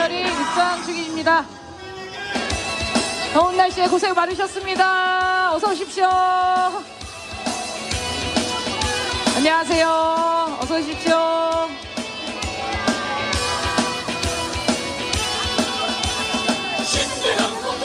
계열이 입장 중입니다. 더운 날씨에 고생 많으셨습니다. 어서 오십시오. 안녕하세요.